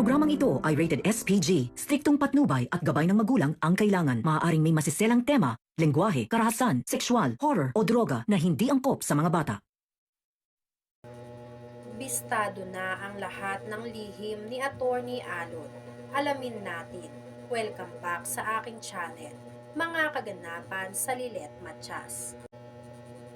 programang ito ay rated SPG. Striktong patnubay at gabay ng magulang ang kailangan. Maaaring may masiselang tema, lengguwahe, karahasan, sexual, horror o droga na hindi angkop sa mga bata. Bistado na ang lahat ng lihim ni Attorney Alon. Alamin natin. Welcome back sa aking channel. Mga kaganapan sa Lilet Matias.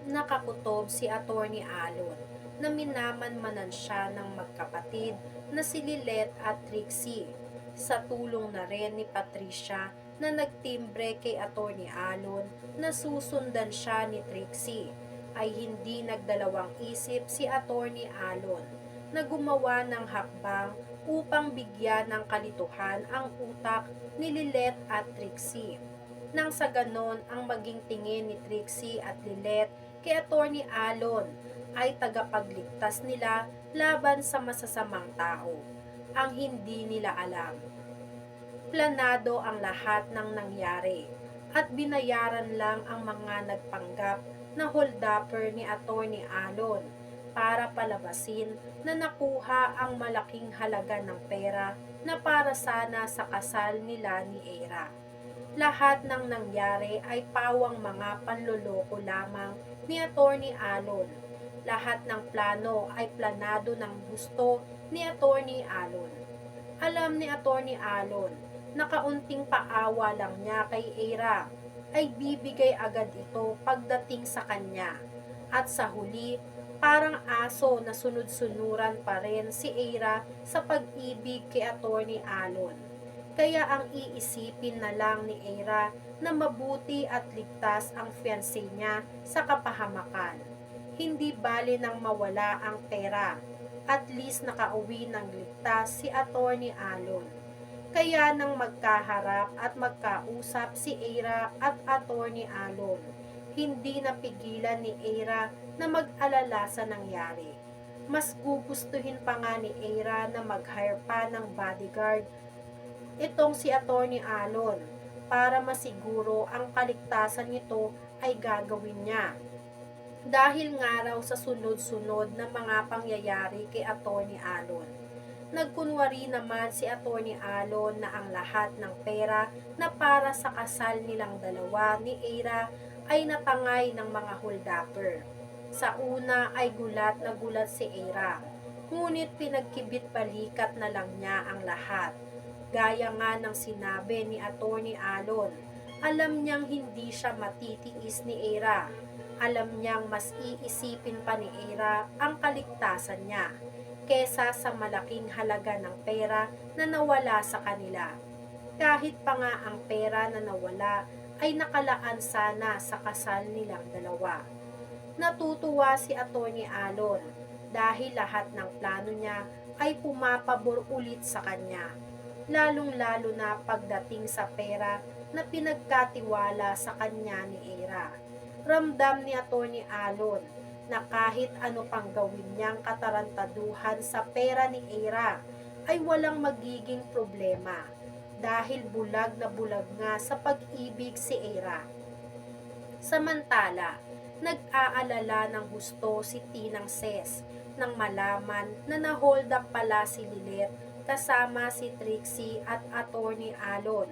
Nakakutob si Attorney Alon na minamanmanan siya ng magkapatid na si Lilet at Trixie. Sa tulong na rin ni Patricia na nagtimbre kay Attorney Alon na susundan siya ni Trixie ay hindi nagdalawang isip si Attorney Alon na gumawa ng hakbang upang bigyan ng kalituhan ang utak ni Lilet at Trixie. Nang sa ganon ang maging tingin ni Trixie at Lilet kay Attorney Alon ay tagapagligtas nila laban sa masasamang tao. Ang hindi nila alam. Planado ang lahat ng nangyari at binayaran lang ang mga nagpanggap na holdupper ni Attorney Alon para palabasin na nakuha ang malaking halaga ng pera na para sana sa kasal nila ni Era. Lahat ng nangyari ay pawang mga panloloko lamang ni Attorney Alon. Lahat ng plano ay planado ng gusto ni Attorney Alon. Alam ni Attorney Alon na kaunting paawa lang niya kay Era ay bibigay agad ito pagdating sa kanya. At sa huli, parang aso na sunod-sunuran pa rin si Era sa pag-ibig kay Attorney Alon. Kaya ang iisipin na lang ni Era na mabuti at ligtas ang fiancé niya sa kapahamakan. Hindi bali nang mawala ang pera. At least nakauwi ng ligtas si Attorney Alon. Kaya nang magkaharap at magkausap si Era at Attorney Alon, hindi napigilan ni Era na mag-alala sa nangyari. Mas gugustuhin pa nga ni Era na mag-hire pa ng bodyguard itong si Attorney Alon para masiguro ang kaligtasan nito ay gagawin niya. Dahil nga raw sa sunod-sunod na mga pangyayari kay Attorney Alon. Nagkunwari naman si Attorney Alon na ang lahat ng pera na para sa kasal nilang dalawa ni Era ay natangay ng mga holdupper. Sa una ay gulat na gulat si Era, ngunit pinagkibit balikat na lang niya ang lahat. Gaya nga ng sinabi ni Attorney Alon, alam niyang hindi siya matitiis ni Era. Alam niyang mas iisipin pa ni Era ang kaligtasan niya kesa sa malaking halaga ng pera na nawala sa kanila. Kahit pa nga ang pera na nawala ay nakalaan sana sa kasal nilang dalawa. Natutuwa si Attorney Alon dahil lahat ng plano niya ay pumapabor ulit sa kanya lalong-lalo na pagdating sa pera na pinagkatiwala sa kanya ni Era. Ramdam ni Atty. Alon na kahit ano pang gawin niyang katarantaduhan sa pera ni Era ay walang magiging problema dahil bulag na bulag nga sa pag-ibig si Era. Samantala, nag-aalala ng gusto si Tinang Ses nang malaman na na-hold up pala si Lilet kasama si Trixie at Attorney Alon.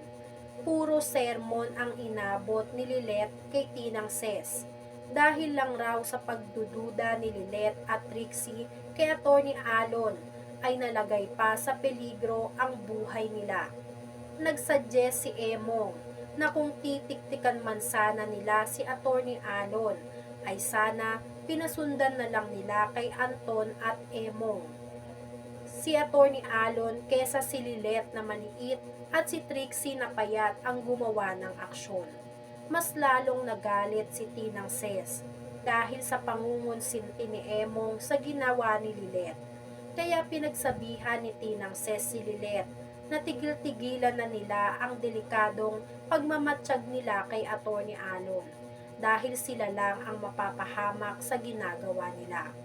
Puro sermon ang inabot ni Lilet kay Tinang Ses. Dahil lang raw sa pagdududa ni Lilet at Trixie kay Attorney Alon ay nalagay pa sa peligro ang buhay nila. Nagsuggest si Emong na kung titiktikan man sana nila si Attorney Alon ay sana pinasundan na lang nila kay Anton at Emong si Attorney Alon kesa si Lilet na maliit at si Trixie na payat ang gumawa ng aksyon. Mas lalong nagalit si Tinang Ses dahil sa pangungunsinti ni Emong sa ginawa ni Lilet. Kaya pinagsabihan ni Tinang Ses si Lilet na tigil-tigilan na nila ang delikadong pagmamatsyag nila kay Attorney Alon dahil sila lang ang mapapahamak sa ginagawa nila.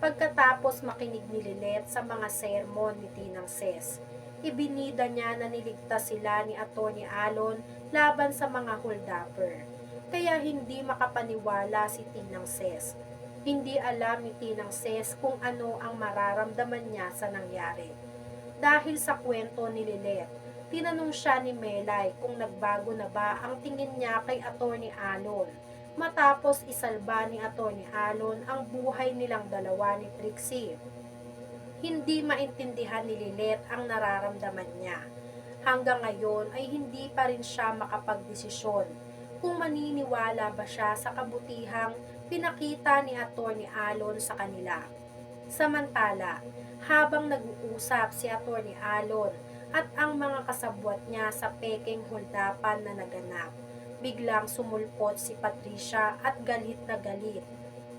Pagkatapos makinig ni Lilet sa mga sermon ni Tinang Ses, ibinida niya na niligtas sila ni Atty. Alon laban sa mga holdupper. Kaya hindi makapaniwala si Tinang Ses. Hindi alam ni Tinang Ses kung ano ang mararamdaman niya sa nangyari. dahil sa kwento ni Lilet. Tinanong siya ni Melay kung nagbago na ba ang tingin niya kay Attorney Alon matapos isalba ni Attorney Alon ang buhay nilang dalawa ni Trixie. Hindi maintindihan ni Lilet ang nararamdaman niya. Hanggang ngayon ay hindi pa rin siya makapagdesisyon kung maniniwala ba siya sa kabutihang pinakita ni Attorney Alon sa kanila. Samantala, habang nag-uusap si Attorney Alon at ang mga kasabwat niya sa peking holdapan na naganap, biglang sumulpot si Patricia at galit na galit.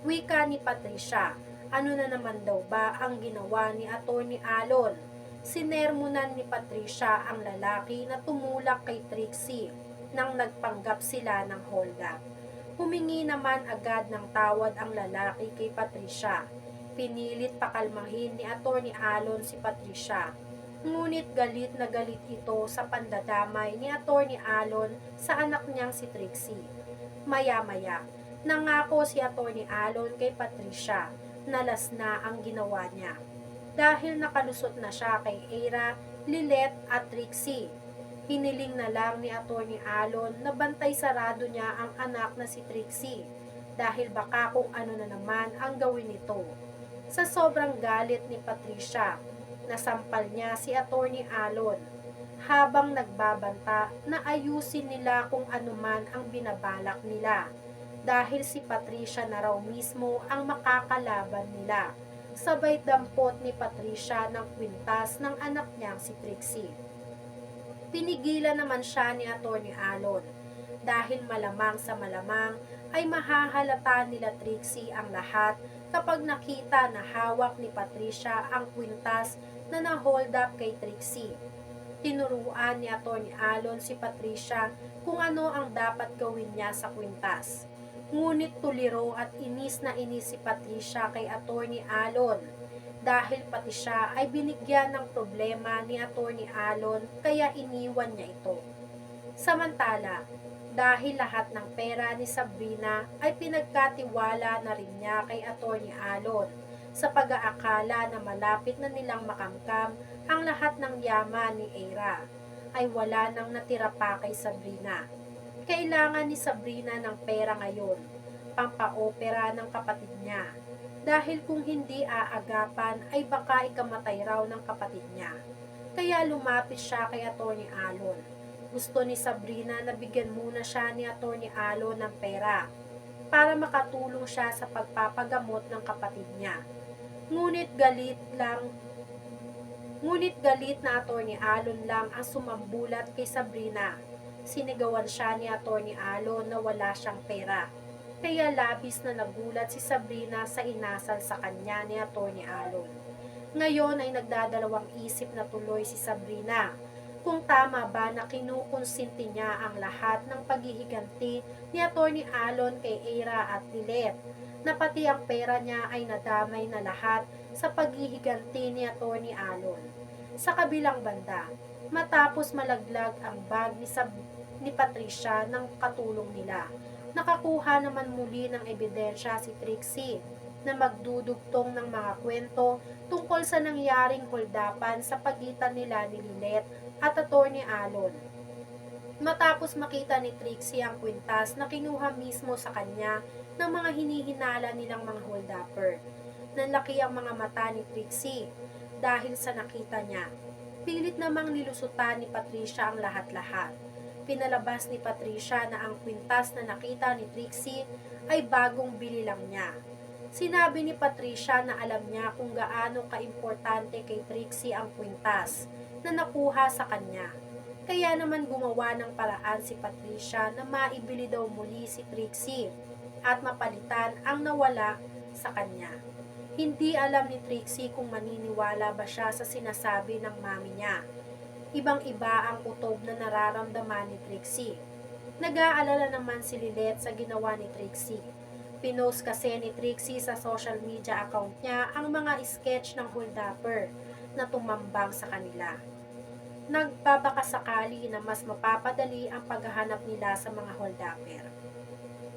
Wika ni Patricia, ano na naman daw ba ang ginawa ni Attorney Alon? Sinermonan ni Patricia ang lalaki na tumulak kay Trixie nang nagpanggap sila ng hold up. Humingi naman agad ng tawad ang lalaki kay Patricia. Pinilit pakalmahin ni Attorney Alon si Patricia. Ngunit galit na galit ito sa pandadamay ni Attorney Alon sa anak niyang si Trixie. Maya-maya, nangako si Attorney Alon kay Patricia na las na ang ginawa niya. Dahil nakalusot na siya kay Eira, Lilet at Trixie. Hiniling na lang ni Attorney Alon na bantay sarado niya ang anak na si Trixie dahil baka kung ano na naman ang gawin nito. Sa sobrang galit ni Patricia, nasampal niya si Attorney Alon habang nagbabanta na ayusin nila kung anuman ang binabalak nila dahil si Patricia na raw mismo ang makakalaban nila. Sabay dampot ni Patricia ng kwintas ng anak niyang si Trixie. Pinigilan naman siya ni Attorney Alon dahil malamang sa malamang ay mahahalata nila Trixie ang lahat kapag nakita na hawak ni Patricia ang kwintas na na-hold up kay Trixie. Tinuruan ni Attorney Alon si Patricia kung ano ang dapat gawin niya sa kwintas. Ngunit tuliro at inis na inis si Patricia kay Attorney Alon dahil pati siya ay binigyan ng problema ni Attorney Alon kaya iniwan niya ito. Samantala, dahil lahat ng pera ni Sabrina ay pinagkatiwala na rin niya kay Attorney Alon sa pag-aakala na malapit na nilang makamkam ang lahat ng yaman ni Era ay wala nang natira pa kay Sabrina. Kailangan ni Sabrina ng pera ngayon, pampaopera ng kapatid niya. Dahil kung hindi aagapan ay baka ikamatay raw ng kapatid niya. Kaya lumapit siya kay Attorney Alon. Gusto ni Sabrina na bigyan muna siya ni Attorney Alon ng pera para makatulong siya sa pagpapagamot ng kapatid niya. Ngunit galit lang Ngunit galit na Attorney Alon lang ang sumambulat kay Sabrina. Sinigawan siya ni Attorney Alon na wala siyang pera. Kaya labis na nagulat si Sabrina sa inasal sa kanya ni Attorney Alon. Ngayon ay nagdadalawang isip na tuloy si Sabrina kung tama ba na kinukonsinti niya ang lahat ng paghihiganti ni Attorney Alon kay Eira at Lilet na pati ang pera niya ay nadamay na lahat sa paghihiganti ni Attorney Alon. Sa kabilang banda, matapos malaglag ang bag ni, Sab- ni Patricia ng katulong nila, nakakuha naman muli ng ebidensya si Trixie na magdudugtong ng mga kwento tungkol sa nangyaring holdapan sa pagitan nila ni Linet at Attorney Alon. Matapos makita ni Trixie ang kwintas na kinuha mismo sa kanya ng mga hinihinala nilang mga holdupper. Nanlaki ang mga mata ni Trixie dahil sa nakita niya. Pilit namang nilusutan ni Patricia ang lahat-lahat. Pinalabas ni Patricia na ang kwintas na nakita ni Trixie ay bagong bili lang niya. Sinabi ni Patricia na alam niya kung gaano kaimportante kay Trixie ang kwintas na nakuha sa kanya. Kaya naman gumawa ng paraan si Patricia na maibili daw muli si Trixie at mapalitan ang nawala sa kanya. Hindi alam ni Trixie kung maniniwala ba siya sa sinasabi ng mami niya. Ibang-iba ang utob na nararamdaman ni Trixie. Nag-aalala naman si Lilet sa ginawa ni Trixie. Pinost kasi ni Trixie sa social media account niya ang mga sketch ng holdupper na tumambang sa kanila. Nagbabaka sakali na mas mapapadali ang paghahanap nila sa mga holdupper.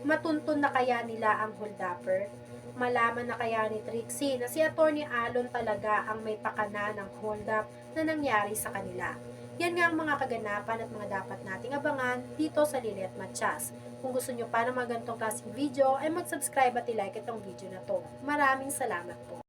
Matuntun na kaya nila ang holdupper Malaman na kaya ni Trixie na si Attorney Alon talaga ang may pakana ng hold up na nangyari sa kanila. Yan nga ang mga kaganapan at mga dapat nating abangan dito sa Lilet Matchas. Kung gusto nyo pa ng mga ganitong klaseng video, ay mag-subscribe at i-like itong video na to. Maraming salamat po.